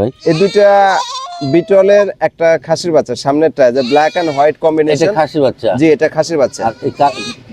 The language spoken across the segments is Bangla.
ভাই? এই দুটা বিটলের একটা খাসির বাচ্চা সামনেরটা যে ব্ল্যাক এন্ড হোয়াইট এটা খাসির বাচ্চা? জি এটা খাসির বাচ্চা। আর এই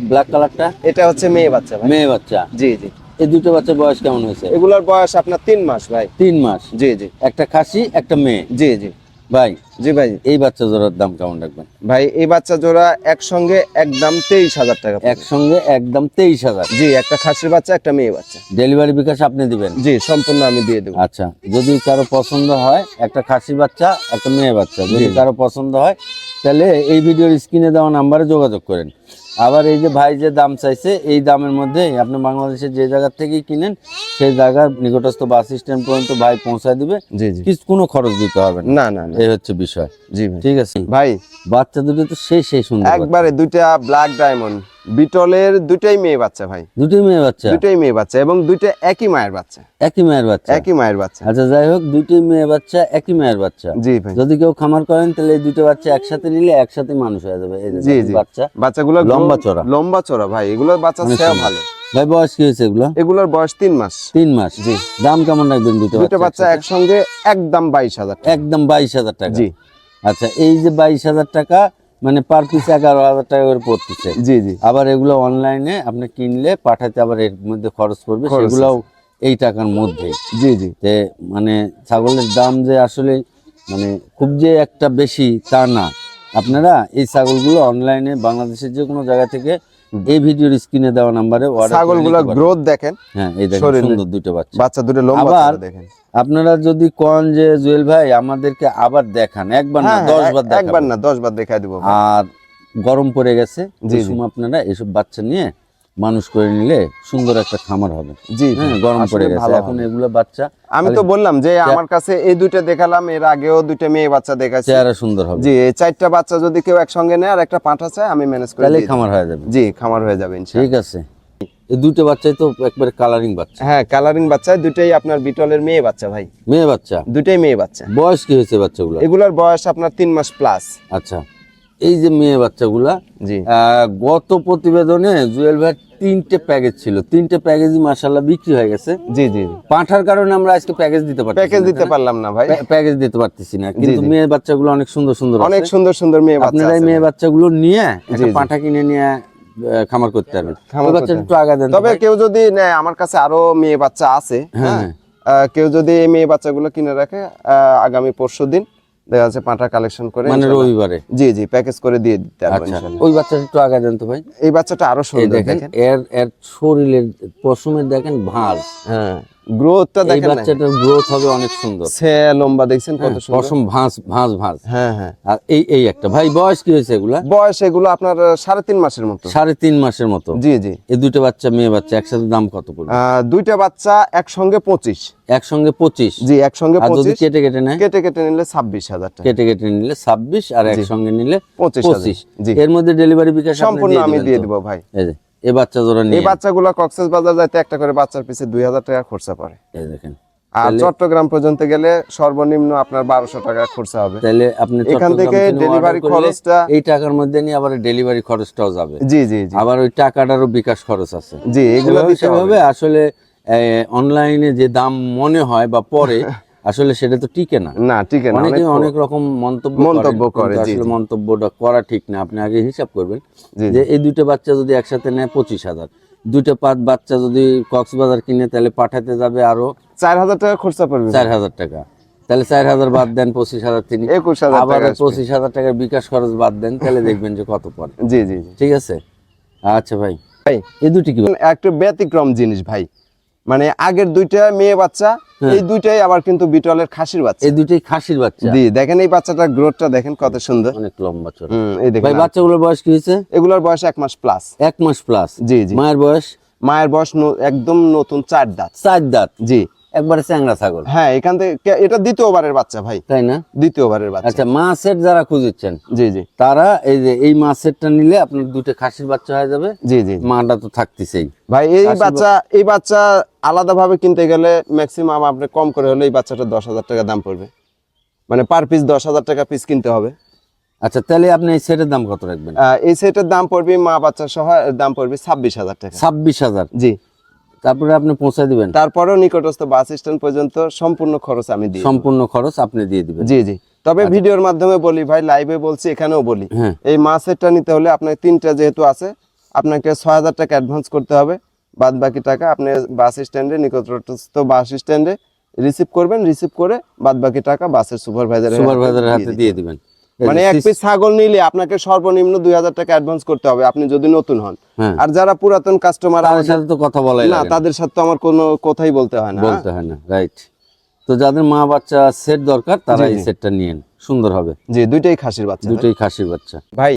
ব্ল্যাক কালারটা এটা হচ্ছে মেয়ে বাচ্চা ভাই। মেয়ে বাচ্চা? জি জি। এই দুটো বাচ্চার বয়স কেমন হয়েছে? এগুলোর বয়স আপনার তিন মাস ভাই। তিন মাস? জি জি। একটা খাসি একটা মেয়ে? জি জি। ভাই জি ভাই এই বাচ্চা জোড়ার দাম কেমন রাখবেন? ভাই এই বাচ্চা জোড়া একসঙ্গে একদম তেইশ হাজার টাকা একসঙ্গে একদম তেইশ হাজার। জি একটা খাসির বাচ্চা একটা মেয়ে বাচ্চা। ডেলিভারি বিকাশ আপনি দিবেন? জি সম্পূর্ণ আমি দিয়ে দেবো। আচ্ছা যদি কারও পছন্দ হয় একটা খাসি বাচ্চা একটা মেয়ে বাচ্চা যদি কারও পছন্দ হয় তাহলে এই ভিডিওর স্ক্রিনে দেওয়া নাম্বারে যোগাযোগ করেন। আবার এই যে ভাই যে দাম চাইছে এই দামের মধ্যে আপনি বাংলাদেশের যে জায়গা থেকে কিনেন সেই জায়গার নিকটস্থ বাস স্ট্যান্ড পর্যন্ত ভাই পৌঁছায় দিবে। জি জি। কিছু কোনো খরচ দিতে হবে না। না না এই হচ্ছে বিষয়। জি ঠিক আছে? ভাই। বাচ্চা দুটো তো সেই সেই সুন্দর একবারে দুইটা ব্ল্যাক ডায়মন্ড বিটলের দুইটাই মেয়ে বাচ্চা ভাই। দুটোই মেয়ে বাচ্চা? দুইটাই মেয়ে বাচ্চা এবং দুইটা একই মায়ের বাচ্চা। একই মায়ের বাচ্চা? একই মায়ের বাচ্চা। আচ্ছা যাই হোক দুইটি মেয়ে বাচ্চা একই মায়ের বাচ্চা। জি ভাই। যদি কেউ খামার করেন তাহলে এই দুটো বাচ্চা একসাথে নিলে একসাথে মানুষ হয়ে যাবে। এই যে জি, জি। বাচ্চা। বাচ্চাগুলো লম্বা চড়া। লম্বা চড়া ভাই এগুলোর বাচ্চা সেও ভালো। ভাই বয়স কি হয়েছে এগুলো? এগুলোর বয়স তিন মাস। তিন মাস। জি। দাম কেমন রাখবেন দুটো দুটো বাচ্চা? একসঙ্গে একদম বাইশ হাজার একদম বাইশ হাজার টাকা। জি। আচ্ছা এই যে বাইশ হাজার টাকা মানে পার পিস এগারো হাজার টাকা করে পড়তেছে। জি জি। আবার এগুলো অনলাইনে আপনি কিনলে পাঠাতে আবার এর মধ্যে খরচ পড়বে সেগুলোও এই টাকার মধ্যে। জি জি। যে মানে ছাগলের দাম যে আসলে মানে খুব যে একটা বেশি তা না। আপনারা এই ছাগলগুলো অনলাইনে বাংলাদেশের যে কোনো জায়গা থেকে এই ভিডিওর স্ক্রিনে দেওয়া নাম্বারে ছাগলগুলো গ্রোথ দেখেন হ্যাঁ এই দেখেন। সুন্দর দুটো বাচ্চা। বাচ্চা দুটো লম্বা আবার- দেখেন। আপনারা যদি কন যে জুয়েল ভাই আমাদেরকে আবার দেখান একবার না হ্যাঁ, দশ দেখান বার একবার না দশ বার দেখায় দিব। আর গরম পড়ে গেছে সময় আপনারা এসব বাচ্চা নিয়ে মানুষ করে নিলে সুন্দর একটা খামার হবে। জি হ্যাঁ গরম পড়ে গেছে ভালো এখন। এগুলো বাচ্চা আমি তো বললাম যে আমার কাছে এই দুইটা দেখালাম এর আগেও দুইটা মেয়ে বাচ্চা দেখাচ্ছি। চেহারা সুন্দর হবে। জি এই চারটা বাচ্চা যদি কেউ একসঙ্গে নেয় আর একটা পাঁঠা চায় আমি ম্যানেজ করে তাহলে খামার হয়ে যাবে। জি খামার হয়ে যাবে ইনশাআল্লাহ। ঠিক আছে। এই দুটো বাচ্চাই তো একবারে কালারিং বাচ্চা। হ্যাঁ কালারিং বাচ্চা দুইটাই আপনার বিটলের মেয়ে বাচ্চা ভাই। মেয়ে বাচ্চা? দুইটাই মেয়ে বাচ্চা। বয়স কি হয়েছে বাচ্চাগুলো এগুলোর বয়স আপনার তিন মাস প্লাস আচ্ছা। এই যে মেয়ে বাচ্চাগুলা গত প্রতিবেদনে জুয়েল ভাই তিনটে প্যাকেজ ছিল। তিনটে প্যাকেজই মাসাল্লাহ বিক্রি হয়ে গেছে। জি জি পাঠার কারণে আমরা আজকে প্যাকেজ দিতে পারছি প্যাকেজ দিতে পারলাম না ভাই। প্যাকেজ দিতে পারতেছি না। কিন্তু। মেয়ে বাচ্চাগুলো অনেক সুন্দর সুন্দর অনেক সুন্দর সুন্দর মেয়ে বাচ্চা আপনারা মেয়ে। বাচ্চাগুলো নিয়ে পাঠা কিনে নিয়ে খামার করতে পারবেন। করতে একটু আগা দেন তবে কেউ যদি নেয় আমার কাছে আরও মেয়ে বাচ্চা আছে হ্যাঁ, হ্যাঁ আহ, কেউ যদি এই মেয়ে বাচ্চাগুলো কিনে রাখে আগামী পরশু দিন দেখা যাচ্ছে পাঁঠা কালেকশন করে মানে রবিবারে? জি জি প্যাকেজ করে দিয়ে দিতে আচ্ছা। ওই বাচ্চাটা একটু আগে জানতো ভাই। এই বাচ্চাটা আরও সুন্দর দেখেন দেখেন। এর এর শরীরের পশমের দেখেন ভাঁজ। হ্যাঁ। গ্রোথটা দেখেন বাচ্চাটার গ্রোথ হবে অনেক সুন্দর। সে লম্বা দেখছেন কত সুন্দর? পশম ভাঁজ ভাঁজ ভাঁজ। হ্যাঁ হ্যাঁ। আর এই এই একটা। ভাই বয়স কি হয়েছে এগুলা? বয়স এগুলো আপনার সাড়ে তিন মাসের মতো। সাড়ে তিন মাসের মতো? জি জি। এই দুটো বাচ্চা মেয়ে বাচ্চা একসাথে দাম কত পড়বে? দুইটা বাচ্চা একসঙ্গে পঁচিশ। একসঙ্গে পঁচিশ? জি একসঙ্গে আর যদি কেটে কেটে নেয়? কেটে কেটে নিলে ছাব্বিশ হাজার কেটে কেটে নিলে ছাব্বিশ আর একসঙ্গে নিলে পঁচিশ পঁচিশ। জি। এর মধ্যে ডেলিভারি বিকাশ সম্পূর্ণ আমি দিয়ে? দিব ভাই। এই যে। এই বাচ্চা জোড়া এই বাচ্চাগুলো কক্সেস বাজার যাইতে একটা করে বাচ্চার পিছে দুই হাজার টাকা খরচা পড়ে। এই দেখেন। আর চট্টগ্রাম পর্যন্ত গেলে সর্বনিম্ন আপনার বারোশো টাকা খরচা হবে। তাহলে আপনি এখান থেকে ডেলিভারি খরচটা এই টাকার মধ্যে নিয়ে আবার ডেলিভারি খরচটাও যাবে। জি জি জি। আবার ওই টাকাটারও বিকাশ খরচ আছে। জি এগুলো হবে। আসলে অনলাইনে যে দাম মনে হয় বা পরে আসলে সেটা তো টিকে না। না ঠিক আছে অনেকে অনেক রকম মন্তব্য মন্তব্য করে, আসলে মন্তব্যটা করা ঠিক না। আপনি আগে হিসাব করবেন যে এই দুইটা বাচ্চা যদি একসাথে নেয় পঁচিশ হাজার। দুইটা পাঁচ বাচ্চা যদি কক্সবাজার কিনে তাহলে পাঠাতে যাবে আরও চার হাজার টাকা খরচা পড়বে। চার হাজার টাকা। তাহলে চার হাজার বাদ দেন পঁচিশ হাজার তিনি। একুশ হাজার আবার টাকা। পঁচিশ হাজার টাকার বিকাশ খরচ বাদ দেন তাহলে দেখবেন যে কত পড়ে। জি জি জি। ঠিক আছে? আচ্ছা ভাই। ভাই। এই দুটি কি? একটু ব্যতিক্রম জিনিস ভাই। মানে আগের দুইটা মেয়ে বাচ্চা এই দুইটাই আবার কিন্তু বিটলের খাসির বাচ্চা। এই দুইটাই খাসির বাচ্চা। জি দেখেন এই বাচ্চাটার গ্রোথটা দেখেন কত সুন্দর। অনেক লম্বা চড়া এই দেখেন ভাই বাচ্চাগুলোর বয়স কি হয়েছে? এগুলোর বয়স এক মাস প্লাস এক মাস প্লাস জি জি। মায়ের বয়স? মায়ের বয়স একদম নতুন চার দাঁত। চার দাঁত। জি। একবারে চ্যাংড়া ছাগল। হ্যাঁ এখান থেকে এটা দ্বিতীয়বারের বাচ্চা ভাই। তাই না? দ্বিতীয়বারের বাচ্চা। আচ্ছা যারা খুঁজছেন জি জি। তারা এই যে এই নিলে আপনার দুটো খাসির বাচ্চা হয়ে যাবে। জি জি মাটা তো থাকতেছেই। ভাই এই বাচ্চা এই বাচ্চা আলাদা ভাবে কিনতে গেলে ম্যাক্সিমাম আপনি কম করে হলে এই বাচ্চাটা দশ হাজার টাকা দাম পড়বে। মানে পার পিস দশ হাজার টাকা পিস কিনতে হবে। আচ্ছা তাহলে আপনি এই সেটের দাম কত রাখবেন? এই সেটের দাম পড়বে মা বাচ্চা সহ দাম পড়বে ছাব্বিশ হাজার টাকা। ছাব্বিশ হাজার। জি। তারপরে আপনি পৌঁছে দিবেন। তারপরেও নিকটস্থ বাস স্ট্যান্ড পর্যন্ত সম্পূর্ণ খরচ আমি দিই সম্পূর্ণ খরচ আপনি দিয়ে দিবেন। জি জি। তবে ভিডিওর মাধ্যমে বলি ভাই লাইভে বলছি এখানেও বলি। হ্যাঁ। এই মাছেরটা নিতে হলে আপনার তিনটা যেহেতু আছে আপনাকে ছয় হাজার টাকা অ্যাডভান্স করতে হবে। বাদ বাকি টাকা আপনি বাস স্ট্যান্ডে নিকটস্থ বাস স্ট্যান্ডে রিসিভ করবেন রিসিভ করে বাদ বাকি টাকা বাসের সুপারভাইজারের সুপারভাইজারের হাতে দিয়ে দিবেন। মানে এক পিস ছাগল নিলে আপনাকে সর্বনিম্ন দুই হাজার টাকা অ্যাডভান্স করতে হবে। আপনি যদি নতুন হন আর যারা পুরাতন কাস্টমার তাদের সাথে তো কথা বলাই না তাদের সাথে তো আমার কোনো কথাই বলতে হয় না। বলতে হয় না রাইট তো যাদের মা বাচ্চা সেট দরকার তারা এই। সেটটা নিয়েন সুন্দর হবে। জি দুইটাই খাসির বাচ্চা দুইটাই খাসির বাচ্চা। ভাই